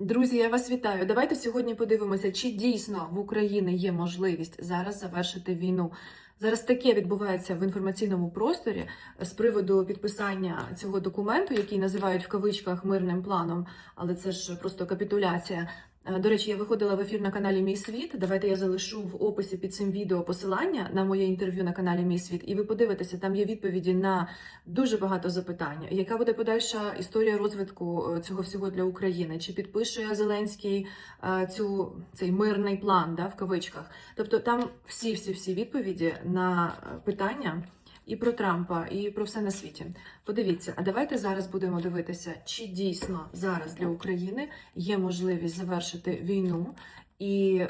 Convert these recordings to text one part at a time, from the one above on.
Друзі, я вас вітаю. Давайте сьогодні подивимося, чи дійсно в Україні є можливість зараз завершити війну. Зараз таке відбувається в інформаційному просторі з приводу підписання цього документу, який називають в кавичках мирним планом, але це ж просто капітуляція. Е, До речі, я виходила в ефір на каналі Мій Світ. Давайте я залишу в описі під цим відео посилання на моє інтерв'ю на каналі Мій Світ, і ви подивитеся, там є відповіді на дуже багато запитань. Яка буде подальша історія розвитку е, цього всього для України? Чи підпише Зеленський е, цю цей мирний план, да, в кавичках? Тобто там всі, всі, всі відповіді на питання. І про Трампа, і про все на світі. Подивіться, а давайте зараз будемо дивитися, чи дійсно зараз для України є можливість завершити війну. І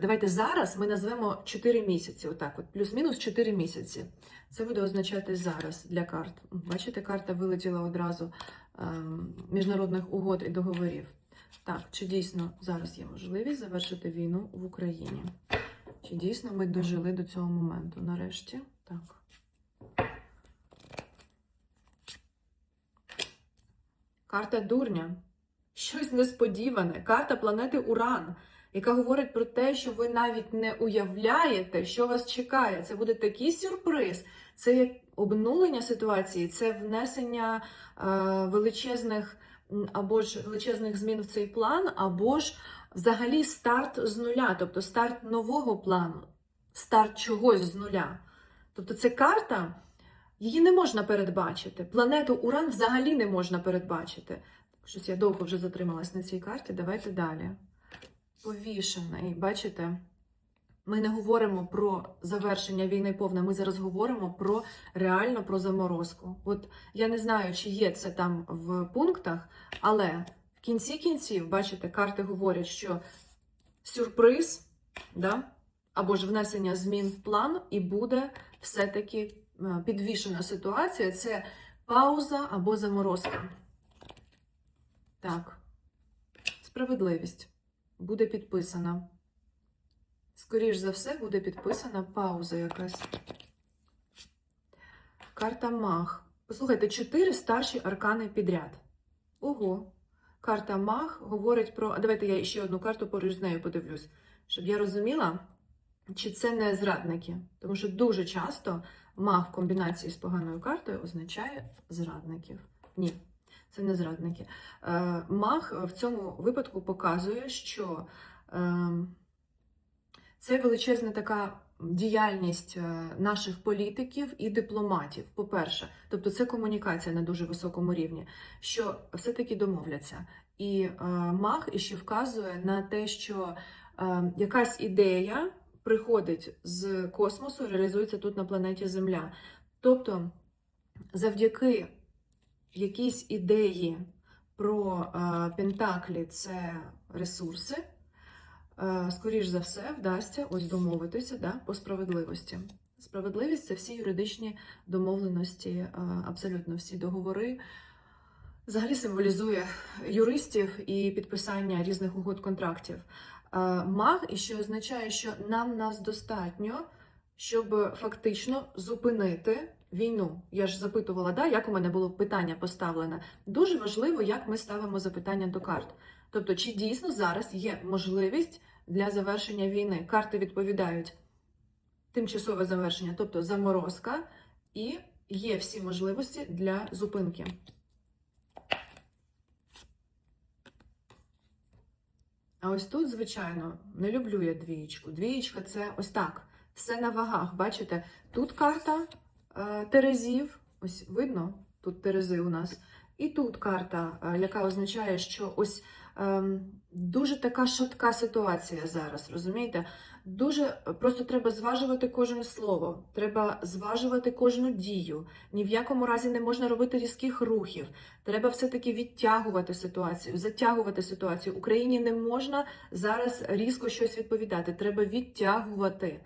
давайте зараз ми назвемо 4 місяці. Отак, от плюс-мінус 4 місяці. Це буде означати зараз для карт. Бачите, карта вилетіла одразу ем, міжнародних угод і договорів. Так, чи дійсно зараз є можливість завершити війну в Україні? Чи дійсно ми дожили до цього моменту? Нарешті? Так. Карта дурня. Щось несподіване. Карта планети Уран, яка говорить про те, що ви навіть не уявляєте, що вас чекає. Це буде такий сюрприз. Це як обнулення ситуації, це внесення е, величезних або ж величезних змін в цей план, або ж взагалі старт з нуля, тобто старт нового плану, старт чогось з нуля. Тобто це карта. Її не можна передбачити. Планету Уран взагалі не можна передбачити. Щось я довго вже затрималась на цій карті. Давайте далі. Повішений. Бачите? Ми не говоримо про завершення війни повне, ми зараз говоримо про реально про заморозку. От я не знаю, чи є це там в пунктах, але в кінці кінців, бачите, карти говорять, що сюрприз, да? або ж внесення змін в план, і буде все-таки підвішена ситуація. Це пауза або заморозка. Так, справедливість буде підписана. Скоріш за все, буде підписана пауза якась. Карта Маг. Послухайте, чотири старші аркани підряд. Ого. Карта Маг говорить про. А давайте я ще одну карту поруч з нею подивлюсь, щоб я розуміла, чи це не зрадники. Тому що дуже часто маг в комбінації з поганою картою означає зрадників. Ні, це не зрадники. Е, Маг в цьому випадку показує, що е, це величезна така діяльність е, наших політиків і дипломатів. По-перше, тобто це комунікація на дуже високому рівні, що все-таки домовляться. І е, маг іще вказує на те, що е, якась ідея приходить з космосу, реалізується тут на планеті Земля. Тобто, завдяки якійсь ідеї про е, Пентаклі, це ресурси. Е, Скоріш за все, вдасться ось домовитися да, по справедливості. Справедливість це всі юридичні домовленості, е, абсолютно всі договори. Взагалі символізує юристів і підписання різних угод контрактів. Маг, і що означає, що нам нас достатньо, щоб фактично зупинити війну. Я ж запитувала, да, як у мене було питання поставлене. Дуже важливо, як ми ставимо запитання до карт. Тобто, чи дійсно зараз є можливість для завершення війни? Карти відповідають тимчасове завершення, тобто заморозка, і є всі можливості для зупинки. А ось тут, звичайно, не люблю я двієчку. Двієчка це ось так. Все на вагах. Бачите, тут карта е, Терезів. Ось видно, тут Терези у нас. І тут карта, е, яка означає, що ось дуже така шатка ситуація зараз, розумієте? Дуже е, просто треба зважувати кожне слово, треба зважувати кожну дію. Ні в якому разі не можна робити різких рухів. Треба все-таки відтягувати ситуацію, затягувати ситуацію. Україні не можна зараз різко щось відповідати. Треба відтягувати.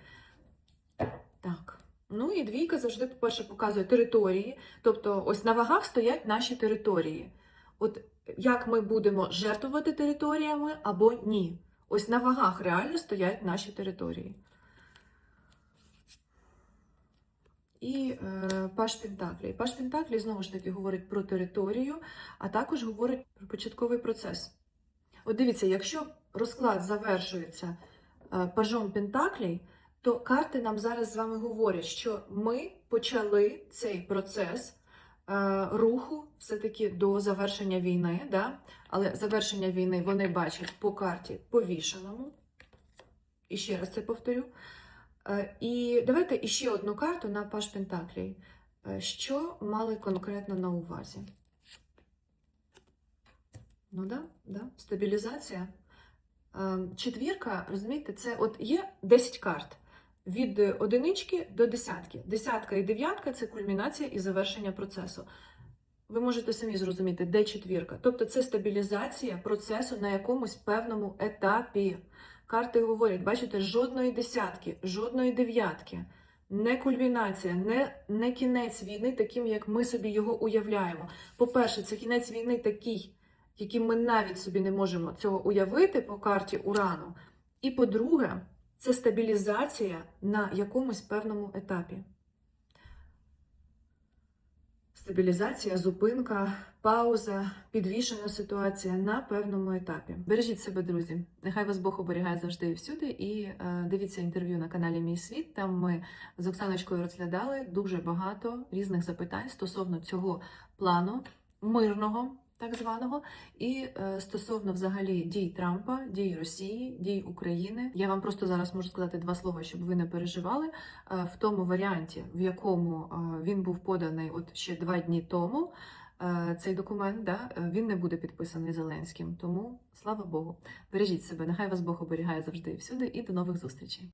Так. Ну і двійка завжди, по-перше, показує території. Тобто, ось на вагах стоять наші території. От як ми будемо жертвувати територіями або ні. Ось на вагах реально стоять наші території. І е, Паш Пентаклі. Паш Пентаклі знову ж таки говорить про територію, а також говорить про початковий процес. От дивіться, якщо розклад завершується е, пажом Пентаклей, то карти нам зараз з вами говорять, що ми почали цей процес руху все-таки до завершення війни, да? але завершення війни вони бачать по карті повішеному. І ще раз це повторю. Е, І давайте іще одну карту на Паш Пентаклей. Е, Що мали конкретно на увазі? Ну да, да, стабілізація. Е, Четвірка, розумієте, це от є 10 карт від одинички до десятки. Десятка і дев'ятка це кульмінація і завершення процесу. Ви можете самі зрозуміти, де четвірка. Тобто це стабілізація процесу на якомусь певному етапі. Карти говорять, бачите, жодної десятки, жодної дев'ятки, не кульмінація, не, не кінець війни, таким, як ми собі його уявляємо. По-перше, це кінець війни такий, яким ми навіть собі не можемо цього уявити по карті Урану. І по-друге, це стабілізація на якомусь певному етапі. Стабілізація, зупинка, пауза, підвішена ситуація на певному етапі. Бережіть себе, друзі. Нехай вас Бог оберігає завжди і всюди. І е, дивіться інтерв'ю на каналі Мій Світ. Там ми з Оксаночкою розглядали дуже багато різних запитань стосовно цього плану мирного, так званого, і е, стосовно взагалі дій Трампа, дій Росії, дій України. Я вам просто зараз можу сказати два слова, щоб ви не переживали. Е, в тому варіанті, в якому е, він був поданий от ще два дні тому. е, Цей документ да, е, він не буде підписаний Зеленським. Тому слава Богу, бережіть себе. Нехай вас Бог оберігає завжди і всюди. І до нових зустрічей.